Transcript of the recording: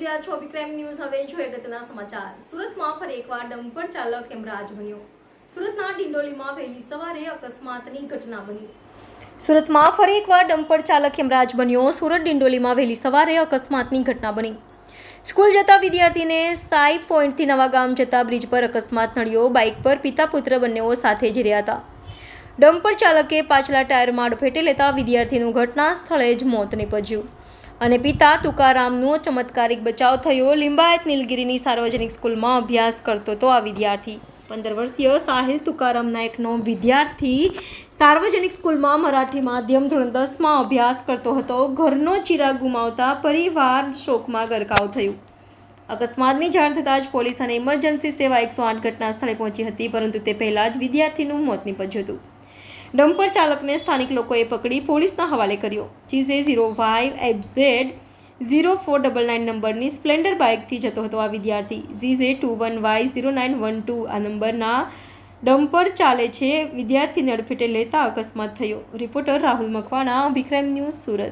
રહ્યા છો. વિક્રમ ન્યૂઝ હવે જોઈએ અગત્યના સમાચાર. સુરતમાં ફરી એકવાર ડમ્પર ચાલક હેમરાજ બન્યો. સુરતના ડિંડોલીમાં વહેલી સવારે અકસ્માતની ઘટના બની. સુરતમાં ફરી એકવાર ડમ્પર ચાલક હેમરાજ બન્યો. સુરત ડિંડોલીમાં વહેલી સવારે અકસ્માતની ઘટના બની. સ્કૂલ જતા વિદ્યાર્થીને સાઈ પોઈન્ટથી નવા ગામ જતા બ્રિજ પર અકસ્માત નડ્યો. બાઇક પર પિતા પુત્ર બંનેઓ સાથે જ રહ્યા હતા. ડમ્પર ચાલકે પાછલા ટાયરમાં અડફેટે લેતા વિદ્યાર્થીનું ઘટના સ્થળે જ મોત નીપજ્યું. અને પિતા તુકારામનો ચમત્કારિક બચાવ થયો. લિંબાયત નીલગિરીની સાર્વજનિક સ્કૂલમાં અભ્યાસ કરતો હતો આ વિદ્યાર્થી. પંદર વર્ષીય સાહિલ તુકારામ નાયકનો વિદ્યાર્થી સાર્વજનિક સ્કૂલમાં મરાઠી માધ્યમ ધોરણ દસમાં અભ્યાસ કરતો હતો. ઘરનો ચિરાગ ગુમાવતા પરિવાર શોકમાં ગરકાવ થયું. અકસ્માતની જાણ થતાં જ પોલીસ અને ઇમરજન્સી સેવા એકસો આઠ ઘટના સ્થળે પહોંચી હતી, પરંતુ તે પહેલાં જ વિદ્યાર્થીનું મોત નીપજ્યું હતું. ડમ્પર ચાલકને સ્થાનિક લોકોએ પકડી પોલીસના હવાલે કર્યો. GJ zero five F Z zero four double nine નંબરની સ્પ્લેન્ડર બાઇકથી જતો હતો આ વિદ્યાર્થી. GJ two one Y zero nine one two આ નંબરના ડમ્પર ચાલે છે. વિદ્યાર્થીને અડફેટે લેતા અકસ્માત થયો. Reporter Rahul Makwana Vikram news Surat.